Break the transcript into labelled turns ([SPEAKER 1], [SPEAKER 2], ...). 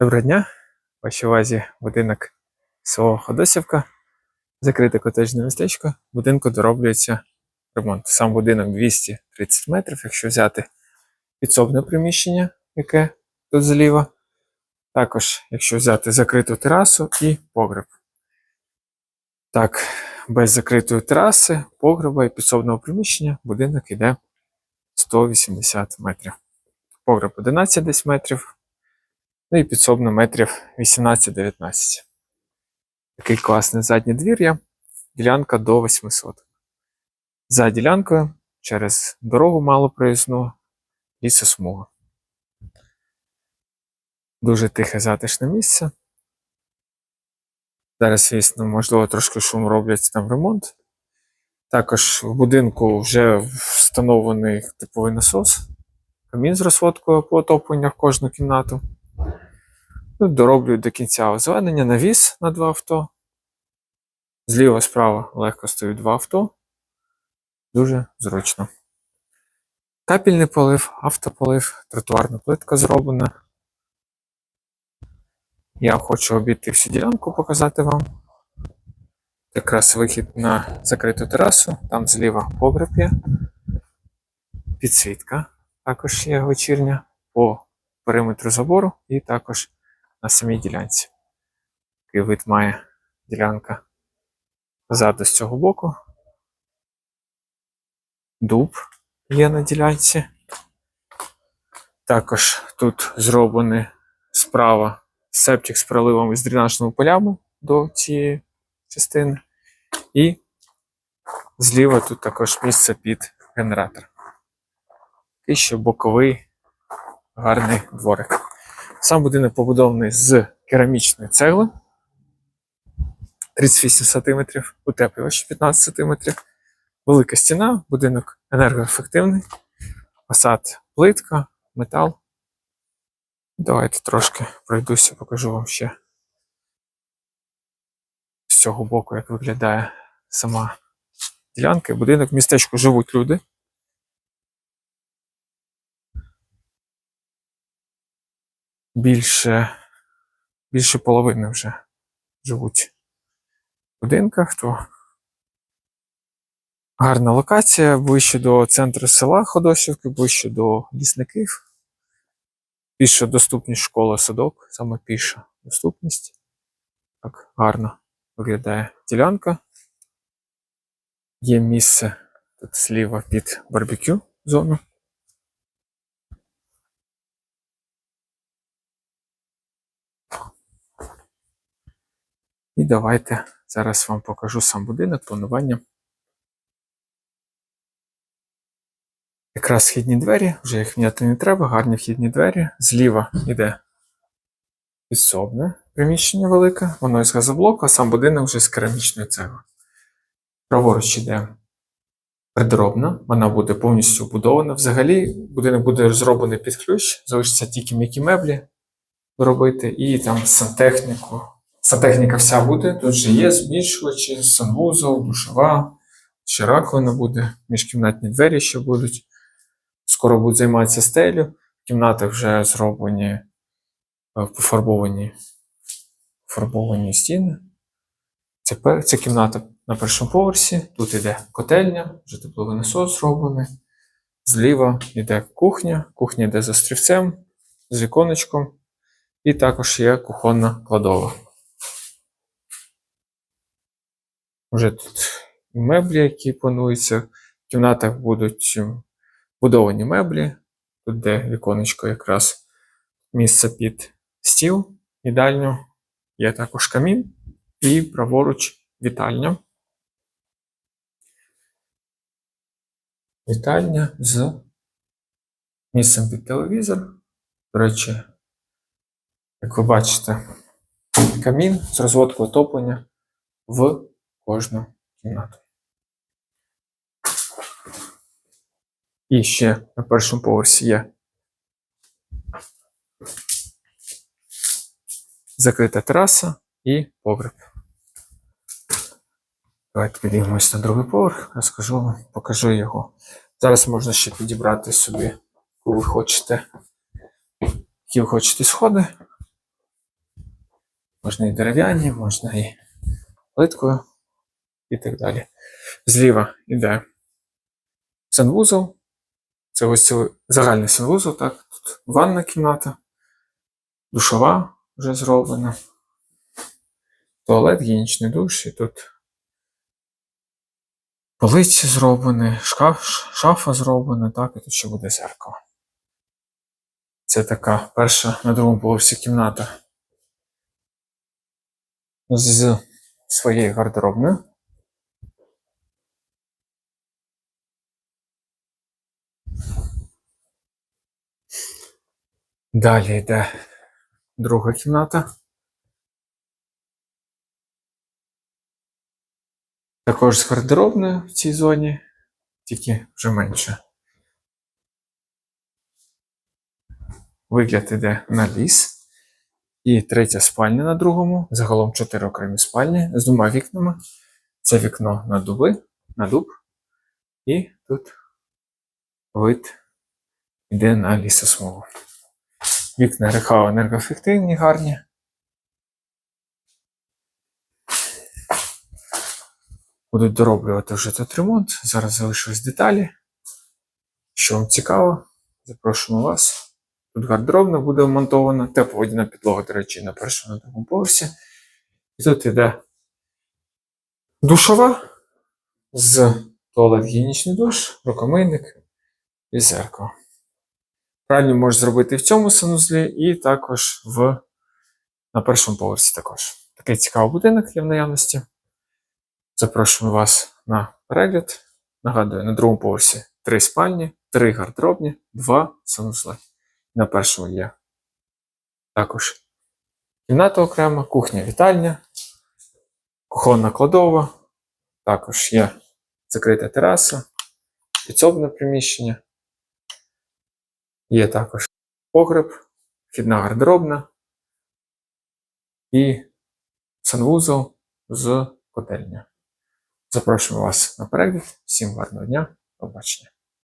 [SPEAKER 1] Доброго дня! В вашій увазі будинок село Ходосівка, закрите котеджне містечко. Будинку дороблюється ремонт. Сам будинок 230 метрів, якщо взяти підсобне приміщення, яке тут зліва. Також, якщо взяти закриту терасу і погреб. Так, без закритої тераси, погреба і підсобного приміщення будинок іде 180 метрів. Погреб 11 десь метрів. Ну і підсобно метрів 18-19. Такий класний заднє двір'я. Ділянка до 800. За ділянкою через дорогу мало проїзну лісосмуга. Дуже тихе затишне місце. Зараз, звісно, можливо, трошки шум роблять там ремонт. Також в будинку вже встановлений типовий насос, камін з розходкою по отопленню в кожну кімнату. Ну, дороблюють до кінця озеленення, навіс на два авто. Зліва справа легко стоять два авто. Дуже зручно. Капельний полив, автополив, тротуарна плитка зроблена. Я хочу обійти всю ділянку показати вам. Якраз вихід на закриту терасу, там зліва погреб є. Підсвітка також є вечірня по периметру забору і також на самій ділянці. Такий вид має ділянка ззаду з цього боку. Дуб є на ділянці. Також тут зроблений справа септик з проливом із дренажними полями до цієї частини. І зліва тут також місце під генератор. І ще боковий гарний дворик. Сам будинок побудований з керамічної цегли 38 см, утеплювач 15 см, велика стіна, будинок енергоефективний, фасад плитка, метал. Давайте трошки пройдуся, покажу вам ще з цього боку, як виглядає сама ділянка. Будинок в містечку живуть люди. Більше, більше половини вже живуть в будинках, то гарна локація, ближче до центру села Ходосівки, ближче до лісників. Піша доступність школа садок, саме піша доступність. Так, гарно виглядає ділянка. Є місце тут зліва під барбекю зону. І давайте зараз вам покажу сам будинок, планування. Якраз вхідні двері, вже їх міняти не треба, гарні вхідні двері. Зліва йде підсобне приміщення велике, воно із газоблоку, а сам будинок вже з керамічної цегли. Праворуч йде придробна, вона буде повністю вбудована. Взагалі, будинок буде зроблений під ключ, залишиться тільки м'які меблі робити і там сантехніку. Сантехніка вся буде. Тут же є збільшувачі, санвузол, душова, ще раковина буде, міжкімнатні двері ще будуть. Скоро будуть займатися стелю. Кімнати вже зроблені, е, пофарбовані, пофарбовані стіни. Це кімната на першому поверсі. Тут іде котельня, вже тепловий насос зроблений. Зліва йде кухня, кухня йде з острівцем, з віконечком. І також є кухонна кладова. Вже тут і меблі, які плануються. В кімнатах будуть ем, будовані меблі. Тут де віконечко якраз місце під стіл, їдальню. Є також камін і праворуч вітальня. Вітальня з місцем під телевізор. До речі, як ви бачите, камін з розводкою отоплення в кожну кімнату. І ще на першому поверсі є закрита тераса і погреб. Давайте підіймемось на другий поверх, розкажу вам, покажу його. Зараз можна ще підібрати собі, яку ви хочете, які ви хочете сходи. Можна і дерев'яні, можна і плиткою і так далі. Зліва йде санвузол. Це ось цілий загальний санвузол, так. Тут ванна кімната, душова вже зроблена. Туалет, гігієнічний душ, і тут полиці зроблені, шкаф, шафа зроблена, так, і тут ще буде зеркало. Це така перша на другому поверсі кімната з своєю гардеробною. Далі йде друга кімната. Також з гардеробною в цій зоні, тільки вже менше. Вигляд іде на ліс. І третя спальня на другому. Загалом чотири окремі спальні з двома вікнами. Це вікно на дуби, на дуб. І тут вид йде на лісосмугу. Вікна РХА енергоефективні, гарні. Будуть дороблювати вже тут ремонт. Зараз залишились деталі. Що вам цікаво, запрошуємо вас. Тут гардеробна буде вмонтована, тепловодяна підлога, до речі, на першому на другому поверсі. І тут йде душова з туалет гігієнічний душ, рукомийник і зеркало. Пральню можеш зробити в цьому санузлі, і також в, на першому поверсі також. Такий цікавий будинок є в наявності. Запрошуємо вас на перегляд. Нагадую, на другому поверсі три спальні, три гардеробні, два санузли. На першому є також кімната окрема, кухня, вітальня, кухонна кладова, також є закрита тераса, підсобне приміщення. Є також погреб, вхідна гардеробна і санвузол з котельня. Запрошуємо вас на перегляд. Всім гарного дня, побачення.